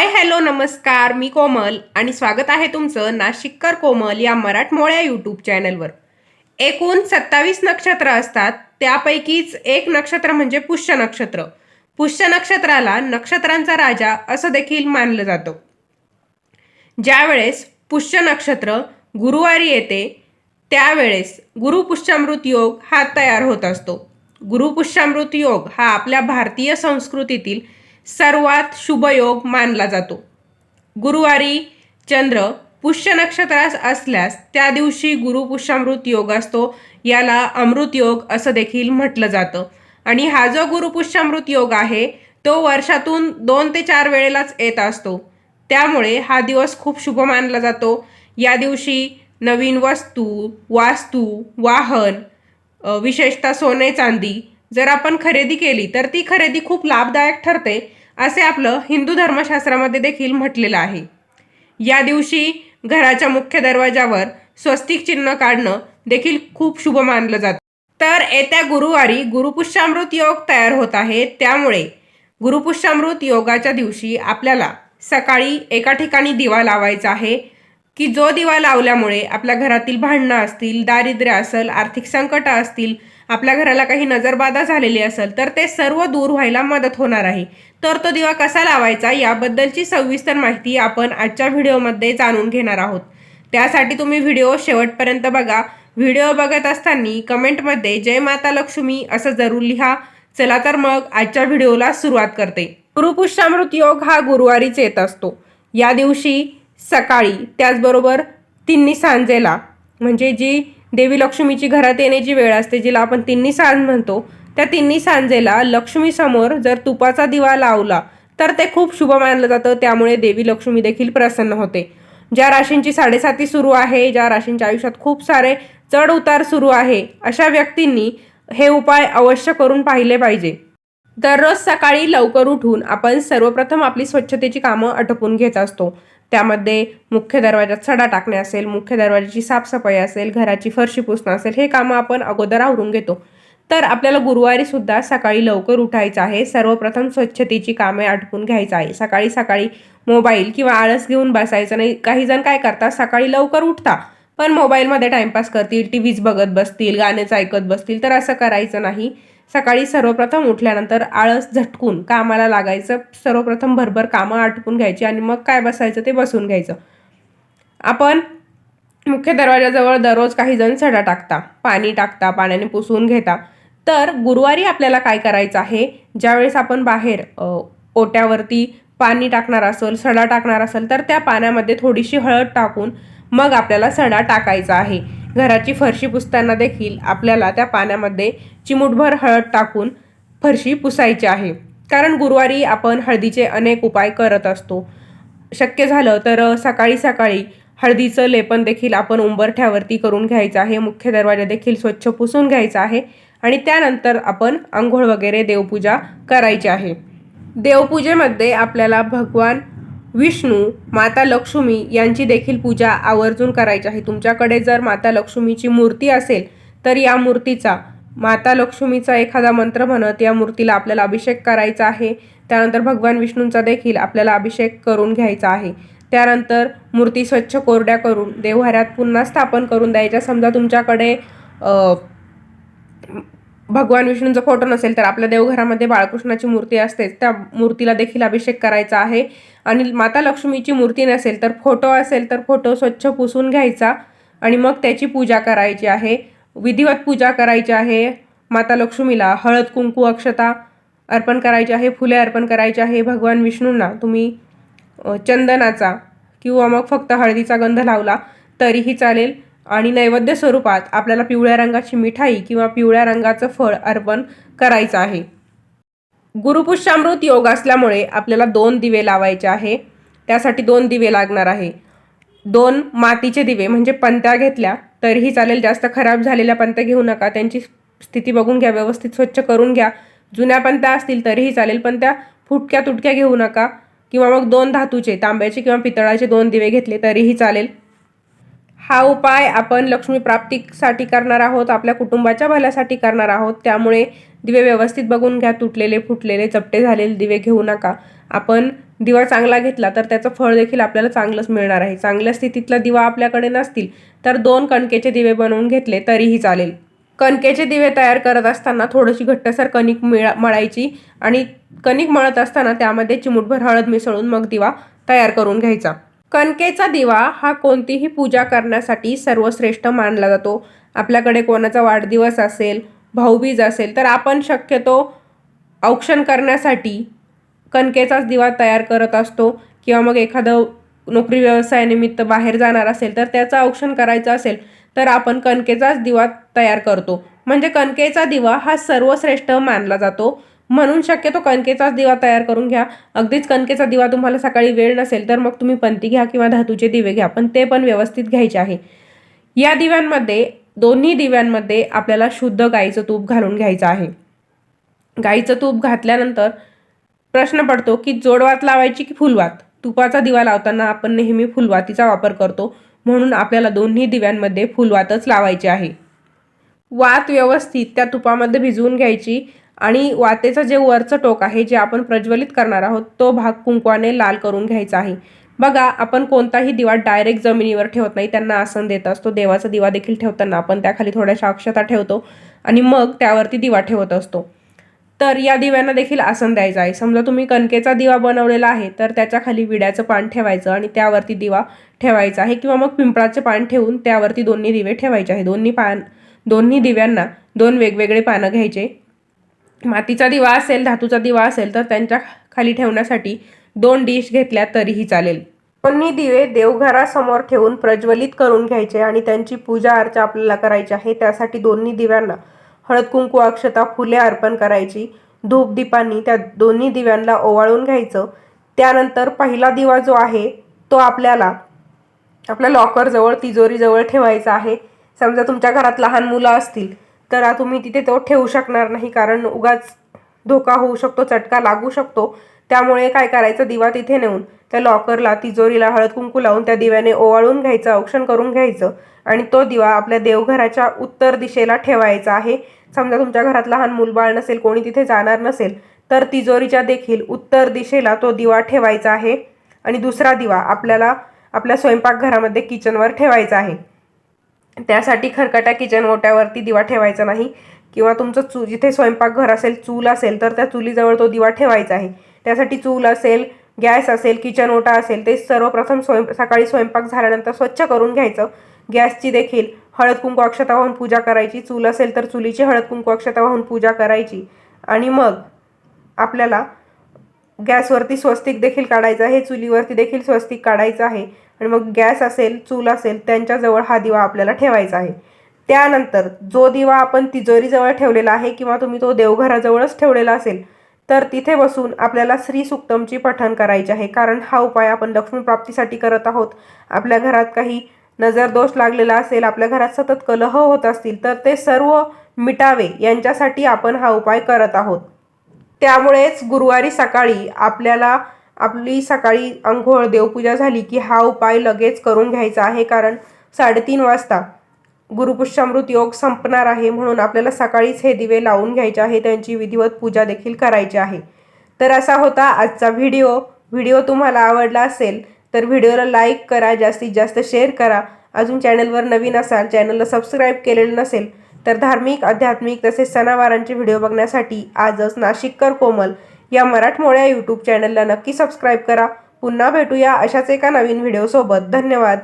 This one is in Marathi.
हाय हॅलो नमस्कार. मी कोमल आणि स्वागत आहे तुमचं नाशिककर कोमल या मराठमोळ्या यूट्यूब चॅनलवर एकूण सत्तावीस नक्षत्र असतात. त्यापैकीच एक नक्षत्र म्हणजे पुष्य नक्षत्र. पुष्य नक्षत्राला नक्षत्रांचा राजा असं देखील मानलं जातं. ज्यावेळेस पुष्य नक्षत्र गुरुवारी येते त्यावेळेस गुरुपुष्यामृत योग हा तयार होत असतो. गुरुपुष्यामृत योग हा आपल्या भारतीय संस्कृतीतील सर्वात शुभ योग मानला जातो. गुरुवारी चंद्र पुष्य नक्षत्रास असल्यास त्या दिवशी गुरुपुष्यामृत योग असतो. याला अमृत योग असं देखील म्हटलं जातं. आणि हा जो गुरुपुष्यामृत योग आहे तो वर्षातून दोन ते चार वेळेलाच येत असतो. त्यामुळे हा दिवस खूप शुभ मानला जातो. या दिवशी नवीन वस्तू वास्तू वाहन विशेषतः सोने चांदी जर आपण खरेदी केली तर ती खरेदी खूप लाभदायक ठरते असे आपलं हिंदू धर्मशास्त्रामध्ये देखील म्हटलेलं आहे. या दिवशी घराच्या मुख्य दरवाजावर स्वस्तिक चिन्ह काढणं देखील खूप शुभ मानलं जातं. तर येत्या गुरुवारी गुरुपुष्यामृत योग तयार होत आहे त्यामुळे गुरुपुष्यामृत योगाच्या दिवशी आपल्याला सकाळी एका ठिकाणी दिवा लावायचा आहे की जो दिवा लावल्यामुळे आपल्या घरातील भांडणं असतील दारिद्र्य असेल आर्थिक संकट असतील आपल्या घराला काही नजरबाधा झालेली असेल तर ते सर्व दूर व्हायला मदत होणार आहे. तर तो दिवा कसा लावायचा याबद्दलची सविस्तर माहिती आपण आजच्या व्हिडिओमध्ये जाणून घेणार आहोत. त्यासाठी तुम्ही व्हिडिओ शेवटपर्यंत बघा. व्हिडिओ बघत असताना कमेंटमध्ये जय माता लक्ष्मी असं जरूर लिहा. चला तर मग आजच्या व्हिडिओला सुरुवात करते. गुरुपुष्यामृत योग हा गुरुवारीच येत असतो. या दिवशी सकाळी त्याचबरोबर तिन्ही सांजेला म्हणजे जी देवी लक्ष्मीची घरात येण्याची वेळ असते जिला आपण तिन्ही सांज म्हणतो. त्या तिन्ही सांजेला लक्ष्मीसमोर जर तुपाचा दिवा लावला तर ते खूप शुभ मानलं जातं. त्यामुळे देवी लक्ष्मी देखील प्रसन्न होते. ज्या राशींची साडेसाती सुरू आहे ज्या राशींच्या आयुष्यात खूप सारे चढ उतार सुरू आहे अशा व्यक्तींनी हे उपाय अवश्य करून पाहिले पाहिजे. दररोज सकाळी लवकर उठून आपण सर्वप्रथम आपली स्वच्छतेची कामं आटपून घेत असतो. त्यामध्ये मुख्य दरवाजात सडा टाकणे असेल मुख्य दरवाजाची साफसफाई असेल घराची फरशी पुसणं असेल हे कामं आपण अगोदर आवरून घेतो. तर आपल्याला गुरुवारी सुद्धा सकाळी लवकर उठायचं आहे. सर्वप्रथम स्वच्छतेची कामे आटपून घ्यायचं आहे. सकाळी सकाळी मोबाईल किंवा आळस घेऊन बसायचं नाही. काही जण काय करतात? सकाळी लवकर उठता पण मोबाईलमध्ये टाइमपास करतील टी व्हीज बघत बसतील गाणेच ऐकत बसतील. तर असं करायचं नाही. सकाळी सर्वप्रथम उठल्यानंतर आळस झटकून कामाला लागायचं सर्वप्रथम भरभर कामं आटपून घ्यायची आणि मग काय बसायचं ते बसून घ्यायचं. आपण मुख्य दरवाजाजवळ दररोज काही जण सडा टाकता पाणी टाकता पाण्याने पुसून घेता. तर गुरुवारी आपल्याला काय करायचं आहे? ज्यावेळेस आपण बाहेर ओट्यावरती पाणी टाकणार असेल सडा टाकणार असेल तर त्या पाण्यामध्ये थोडीशी हळद टाकून मग आपल्याला सडा टाकायचा आहे. घराची फरशी पुसताना देखील आपल्याला त्या पाण्यामध्ये चिमूटभर हळद टाकून फरशी पुसायची आहे. कारण गुरुवारी आपण हळदीचे अनेक उपाय करत असतो. शक्य झालं तर सकाळी सकाळी हळदीचं लेपन देखील आपण उंबरठ्यावरती करून घ्यायचं आहे. मुख्य दरवाजा देखील स्वच्छ पुसून घ्यायचा आहे आणि त्यानंतर आपण आंघोळ वगैरे देवपूजा करायची आहे. देवपूजेमध्ये आपल्याला भगवान विष्णू माता लक्ष्मी यांची देखील पूजा आवर्जून करायची आहे. तुमच्याकडे जर माता लक्ष्मीची मूर्ती असेल तर या मूर्तीचा माता लक्ष्मीचा एखादा मंत्र म्हणत या मूर्तीला आपल्याला अभिषेक करायचा आहे. त्यानंतर भगवान विष्णूंचा देखील आपल्याला अभिषेक करून घ्यायचा आहे. त्यानंतर मूर्ती स्वच्छ कोरड्या करून देवहाऱ्यात पुन्हा स्थापन करून द्यायच्या. समजा तुमच्याकडे भगवान विष्णूंचा फोटो नसेल तर आपल्या देवघरामध्ये बाळकृष्णाची मूर्ती असतेच. त्या मूर्तीला देखील अभिषेक करायचा आहे. आणि माता लक्ष्मीची मूर्ती नसेल तर फोटो असेल तर फोटो स्वच्छ पुसून घ्यायचा आणि मग त्याची पूजा करायची आहे. विधिवत पूजा करायची आहे. माता लक्ष्मीला हळद कुंकू अक्षता अर्पण करायची आहे. फुले अर्पण करायची आहे. भगवान विष्णूंना तुम्ही चंदनाचा किंवा मग फक्त हळदीचा गंध लावला तरीही चालेल. आणि नैवेद्य स्वरूपात आपल्याला पिवळ्या रंगाची मिठाई किंवा पिवळ्या रंगाचं फळ अर्पण करायचं आहे. गुरुपुष्यामृत योग असल्यामुळे आपल्याला दोन दिवे लावायचे आहे. त्यासाठी दोन दिवे लागणार आहे. दोन मातीचे दिवे म्हणजे पंत्या घेतल्या तरीही चालेल जास्त खराब झालेल्या पंत्या घेऊ नका. त्यांची स्थिती बघून घ्या व्यवस्थित स्वच्छ करून घ्या. जुन्या पंत्या असतील तरीही चालेल पण त्या फुटक्या तुटक्या घेऊ नका. किंवा मग दोन धातूचे तांब्याचे किंवा पितळाचे दोन दिवे घेतले तरीही चालेल. हा उपाय आपण लक्ष्मी प्राप्तीसाठी करणार आहोत आपल्या कुटुंबाच्या भल्यासाठी करणार आहोत. त्यामुळे दिवे व्यवस्थित बघून घ्या तुटलेले फुटलेले चपटे झालेले दिवे घेऊ नका. आपण दिवा चांगला घेतला तर त्याचं फळ देखील आपल्याला चांगलंच मिळणार आहे. चांगल्या स्थितीतला दिवा आपल्याकडे नसतील तर दोन कणकेचे दिवे बनवून घेतले तरीही चालेल. कणकेचे दिवे तयार करत असताना थोडीशी घट्टसर कणिक मिळा मळायची आणि कणिक मळत असताना त्यामध्ये चिमूटभर हळद मिसळून मग दिवा तयार करून घ्यायचा. कणकेचा दिवा हा कोणतीही पूजा करण्यासाठी सर्वश्रेष्ठ मानला जातो. आपल्याकडे कोणाचा वाढदिवस असेल भाऊबीज असेल तर आपण शक्यतो औक्षण करण्यासाठी कणकेचाच दिवा तयार करत असतो. किंवा मग एखादं नोकरी व्यवसायानिमित्त बाहेर जाणार असेल तर त्याचं औक्षण करायचं असेल तर आपण कणकेचाच दिवा तयार करतो. म्हणजे कणकेचा दिवा हा सर्वश्रेष्ठ मानला जातो. म्हणून शक्यतो कणकेचाच दिवा तयार करून घ्या. अगदीच कणकेचा दिवा तुम्हाला सकाळी वेळ नसेल तर मग तुम्ही पंती घ्या किंवा धातूचे दिवे घ्या पण ते पण व्यवस्थित घ्यायचे आहे. या दिव्यांमध्ये दोन्ही दिव्यांमध्ये आपल्याला शुद्ध गाईचं तूप घालून घ्यायचं आहे. गाईचं तूप घातल्यानंतर प्रश्न पडतो की जोडवात लावायची की फुलवात? तुपाचा दिवा लावताना आपण नेहमी फुलवातीचा वापर करतो म्हणून आपल्याला दोन्ही दिव्यांमध्ये फुलवातच लावायची आहे. वात व्यवस्थित त्या तुपामध्ये भिजवून घ्यायची. आणि वातेचं जे वरचं टोक आहे जे आपण प्रज्वलित करणार आहोत तो भाग कुंकवाने लाल करून घ्यायचा आहे. बघा आपण कोणताही दिवा डायरेक्ट जमिनीवर ठेवत नाही त्यांना आसन देत असतो. देवाचा दिवा देखील ठेवताना आपण त्याखाली थोड्याशा अक्षता ठेवतो आणि मग त्यावरती दिवा ठेवत असतो. तर या दिव्यांना देखील आसन द्यायचं आहे. समजा तुम्ही कणकेचा दिवा बनवलेला आहे तर त्याच्याखाली विड्याचं पान ठेवायचं आणि त्यावरती दिवा ठेवायचा आहे किंवा मग पिंपळाचे पान ठेवून त्यावरती दोन्ही दिवे ठेवायचे आहे. दोन्ही पान दोन्ही दिव्यांना दोन वेगवेगळे पानं घ्यायचे. मातीचा दिवा असेल धातूचा दिवा असेल तर त्यांच्या खाली ठेवण्यासाठी दोन डिश घेतल्या तरीही चालेल. दोन्ही दिवे देवघरासमोर ठेवून प्रज्वलित करून घ्यायचे आणि त्यांची पूजा अर्चा आपल्याला करायची आहे. त्यासाठी दोन्ही दिव्यांना हळद कुंकू अक्षता फुले अर्पण करायची. धूप दीपांनी त्या दोन्ही दिव्यांना ओवाळून घ्यायचं. त्यानंतर पहिला दिवा जो आहे तो आपल्याला आपल्या लॉकरजवळ तिजोरीजवळ ठेवायचा आहे. समजा तुमच्या घरात लहान मुलं असतील तर तुम्ही तिथे तो ठेवू शकणार नाही कारण उगाच धोका होऊ शकतो चटका लागू शकतो. त्यामुळे काय करायचं दिवा तिथे नेऊन त्या लॉकरला तिजोरीला हळद कुंकू लावून त्या दिव्याने ओवाळून घ्यायचं औक्षण करून घ्यायचं. आणि तो दिवा आपल्या देवघराच्या उत्तर दिशेला ठेवायचा आहे. समजा तुमच्या घरात लहान मूलबाळ नसेल कोणी तिथे जाणार नसेल तर तिजोरीच्या देखील उत्तर दिशेला तो दिवा ठेवायचा आहे. आणि दुसरा दिवा आपल्याला आपल्या स्वयंपाकघरामध्ये किचनवर ठेवायचा आहे. त्यासाठी खरकट्या किचन ओट्यावरती दिवा ठेवायचा नाही. किंवा तुमचं चू जिथे स्वयंपाकघर असेल चूल असेल तर त्या चुलीजवळ तो दिवा ठेवायचा आहे. त्यासाठी चूल असेल गॅस असेल किचन ओटा असेल ते सर्वप्रथम स्वयं सकाळी स्वयंपाक झाल्यानंतर स्वच्छ करून घ्यायचं. गॅसची देखील हळद कुंकू अक्षता वाहून पूजा करायची. चूल असेल तर चुलीची हळद कुंकू अक्षता वाहून पूजा करायची. आणि मग आपल्याला गॅसवरती स्वस्तिक देखील काढायचं आहे चुलीवरती देखील स्वस्तिक काढायचं आहे. आणि मग गॅस असेल चूल असेल त्यांच्याजवळ हा दिवा आपल्याला ठेवायचा आहे. त्यानंतर जो दिवा आपण तिजोरीजवळ ठेवलेला आहे किंवा तुम्ही तो देवघराजवळच ठेवलेला असेल तर तिथे बसून आपल्याला श्री सुक्तमची पठण करायची आहे. कारण हा उपाय आपण लक्ष्मीप्राप्तीसाठी करत आहोत. आपल्या घरात काही नजर दोष लागलेला असेल आपल्या घरात सतत कलह होत असतील तर ते सर्व मिटावे. यांच्यासाठी आपण हा उपाय करत आहोत. त्यामुळेच गुरुवारी सकाळी आपल्याला आपली सकाळी अंघोळ देवपूजा झाली की हा उपाय लगेच करून घ्यायचा आहे कारण साडेतीन वाजता गुरुपुष्यामृत योग संपणार आहे म्हणून आपल्याला सकाळीच हे दिवे लावून घ्यायचे आहे त्यांची विधिवत पूजा देखील करायची आहे. तर असा होता आजचा व्हिडिओ. व्हिडिओ तुम्हाला आवडला असेल तर व्हिडिओला लाईक करा जास्तीत जास्त शेअर करा. अजून चॅनलवर नवीन असाल चॅनलला सबस्क्राईब केलेलं नसेल तर धार्मिक आध्यात्मिक तसेच सणावारांचे व्हिडिओ बघण्यासाठी आजच नाशिककर कोमल या मराठमोळ्या यूट्यूब चॅनलला नक्की सबस्क्राईब करा. पुन्हा भेटूया अशाच एका नवीन व्हिडिओसोबत धन्यवाद.